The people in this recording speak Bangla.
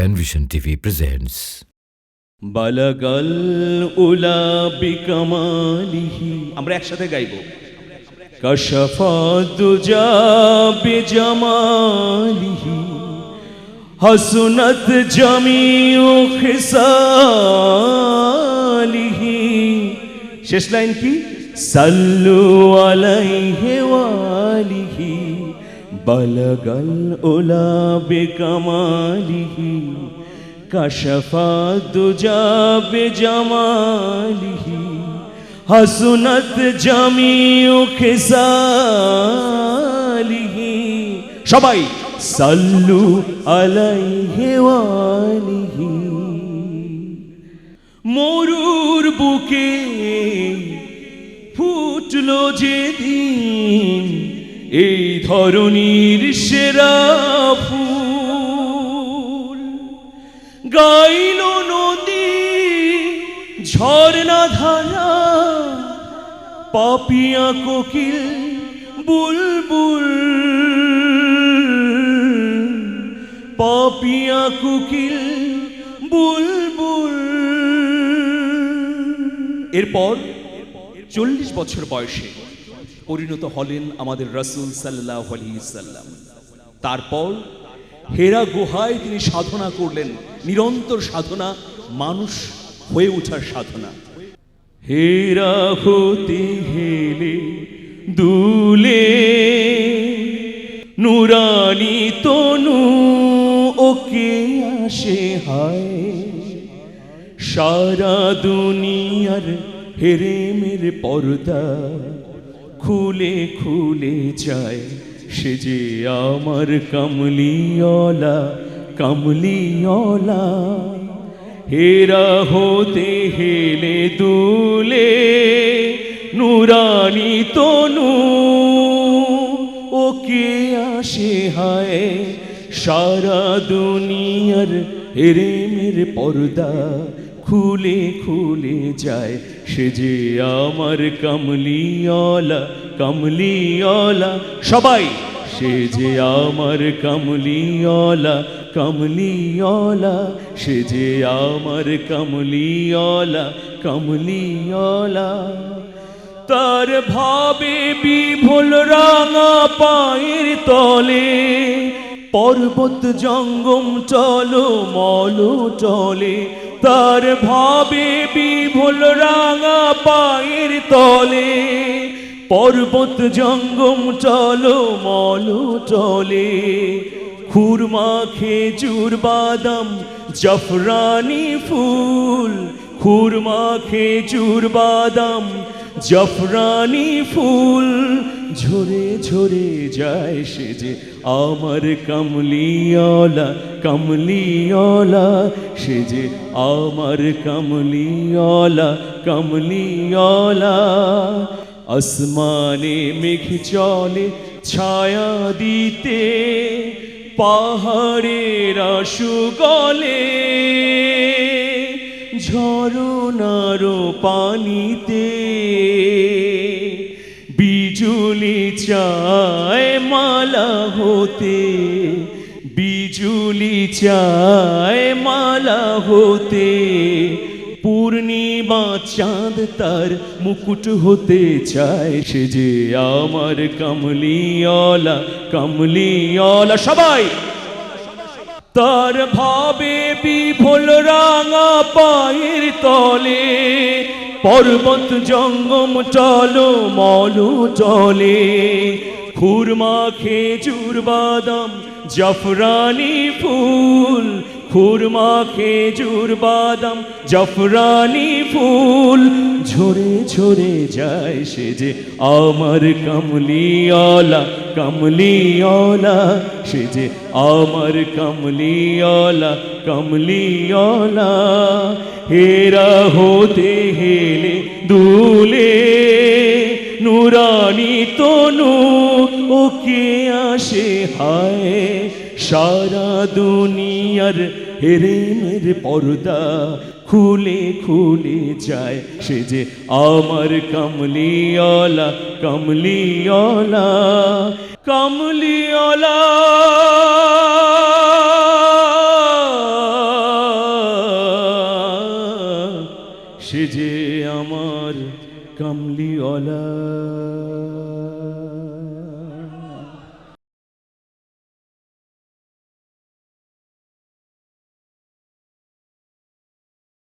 Penvision TV presents বালাগাল উলা বিকামালিহি আমরা একসাথে গাইব। কশফাদুজা বিজামালিহি। হাসনাত জামিউ খিসালিহি। শেষ লাইন কি? সাল্লু আলাইহি ওয়ালিহি। বালাগাল উলা বিকামালিহি কশফা দুজা বিজামালিহি হাসনাত জামিউ খিসালিহি সবাই সাল্লু আলাইহি ওয়ালিহি মরুর বুকে ফুটলো যেদিন এই ধরনীর সেরা ফুল। গাইল নদী, ঝর্ণা ধারা, পাপিয়া কোকিল, বুলবুল। পাপিয়া কোকিল, বুলবুল। এরপর চল্লিশ বছর বয়সে পরিণত হলেন আমাদের রসুল সাল্লাহ সাল্লাম। তারপর হেরা গুহায় তিনি সাধনা করলেন, নিরন্তর সাধনা, মানুষ হয়ে ওঠার সাধনা। হেরা হতে হেলে দুলে নুরানি তনু, ওকে আসে হায়। সারা দুনিয়ার হেরে মেরে পর্দা খুলে খুলে যায় সে যে আমার কামলিওলা কামলিওলা হেরা হতে হেলে দুলে, নুরানি তনু। ওকে আসে হায় সারা দুনিয়ার হেরেমের পর্দা। খুলে খুলে যায় সে যে আমার কামলিওলা কামলিওলা সবাই, সে যে আমার কামলিওলা কামলিওলা সে যে আমার কামলিওলা কামলিওলা তার ভাবে বিভোল রাঙা পায়ের তলে, পর্বত জঙ্গম চলো, মলো চলে তার ভাবে বিভোল রাঙা পায়ের তলে পর্বত জঙ্গম চলো, মলো চলে খুরমা, খেজুর, বাদাম, জফরানি ফুল। খুরমা, খেজুর, বাদাম, জফরানি ফুল। ঝরে ঝরে যায় সে যে আমার কামলিওলা কামলিওলা সে যে আমার কামলিওলা কামলিওলা আসমানে মেঘ চলে, ছায়া দিতে পাহাড়ের আশু গলে ঝরনার পানিতে, বিজুলি চায় মালা হতে, বিজুলি চায় মালা হতে। পূর্ণিমা চাঁদ তার মুকুট হতে চায়। সে যে আমার কামলিওলা কামলিওলা সবাই! তার ভাবে বিফল রাঙা পায়ের তলে, পর্বত জঙ্গম চলো, মলো চলে খুরমা, খেজুর, বাদাম, জাফরানি ফুল খুরমা, খেজুর, বাদাম, জাফরানি ফুল। ঝরে ঝরে যায় সে যে আমার কামলিওলা কামলিওলা সে যে আমার কামলিওলা কামলিওলা হেরা হতে হেলে দুলে, নুরানি তনু ওকে আসে হায়? সারা দুনিয়ার হেরেমের পর্দা খুলে খুলে যায়। সে যে আমার কমলিওলা কমলিওলা কমলিওলা সে যে আমার কমলিওলা